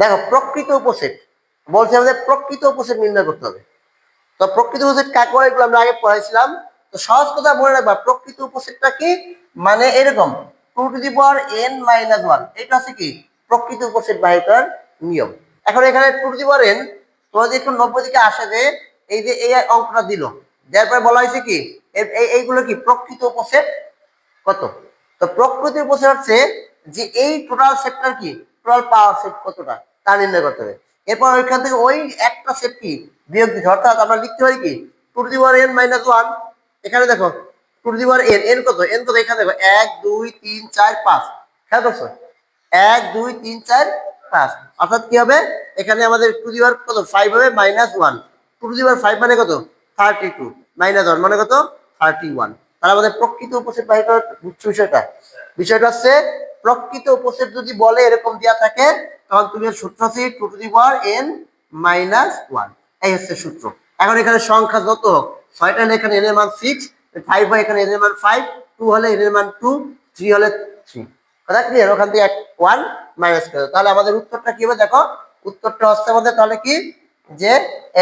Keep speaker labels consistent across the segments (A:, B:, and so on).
A: দেখো, প্রকৃত উপসেট। বলছে আমাদের প্রকৃত উপসেট নির্ণয় করতে হবে। তো প্রকৃত উপসেট কাকে বলে? এগুলো আমরা আগে পড়াইছিলাম। তো সহজ কথা বলে রাখবা, প্রকৃত উপসেটটা কি? মানে এরকম two to the power n minus one এটা হচ্ছে কি? প্রকৃত উপসেট বাহির করার নিয়ম। এখন এখানে two to the power n তোমরা যদি একটু নব্বই দিকে আসে যে, এই যে এই অঙ্কটা দিল। যার পরে বলা হয়েছে কি? এইগুলো কি? প্রকৃত উপসেট। কত? তো প্রকৃতির উপসেট হচ্ছে যে এই টোটাল সেটটার কি? টোটাল পাওয়ার সেট কতটা? তা নির্ণয় করতে হবে। এরপর ওইখান থেকে ওই একটা সেট কি? বিয়োগ হবে। অর্থাৎ আমরা লিখতে পারি কি? Two to the power n minus one এখানে দেখো two to the power n n কত? এন কত? এখানে দেখো, এক, দুই, তিন, চার, পাঁচ। খেয়াল করছ? এক, দুই, তিন, চার, পাঁচ। অর্থাৎ কি হবে? এখানে আমাদের টু দি পাওয়ার কত? ফাইভ হবে minus one two to the power five মানে কত? থার্টি টু মাইনাস ওয়ান মানে কত? থার্টি ওয়ান তাহলে আমাদের প্রকৃত উপসেট বাহির বিষয়টা। বিষয়টা হচ্ছে প্রকৃত উপসেট যদি বলে এরকম দেওয়া থাকে তখন তুমি সূত্র হচ্ছে two to the power n minus one. এই হচ্ছে সূত্র। এখন এখানে সংখ্যা যত হোক, ছয়টা এখানে এন মান সিক্স ফাইভ হয় এখানে এন মান ফাইভ টু হলে এন মান টু থ্রি হলে থ্রি কথা ক্লিয়ার ওখান থেকে ওয়ান মাইনাস করে তাহলে আমাদের উত্তরটা কি হবে? দেখো, উত্তরটা হচ্ছে আমাদের তাহলে কি? যে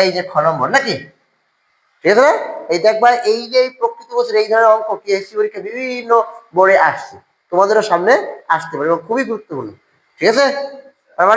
A: এই যে খ নম্বর, নাকি? ঠিক আছে? এই দেখবা, এই যে প্রকৃতি বছর এই ধরনের অঙ্ক কি এসি পরীক্ষা বিভিন্ন বোর্ডে আসছে। তোমাদেরও সামনে আসতে পারে এবং খুবই গুরুত্বপূর্ণ। ঠিক আছে? পারবা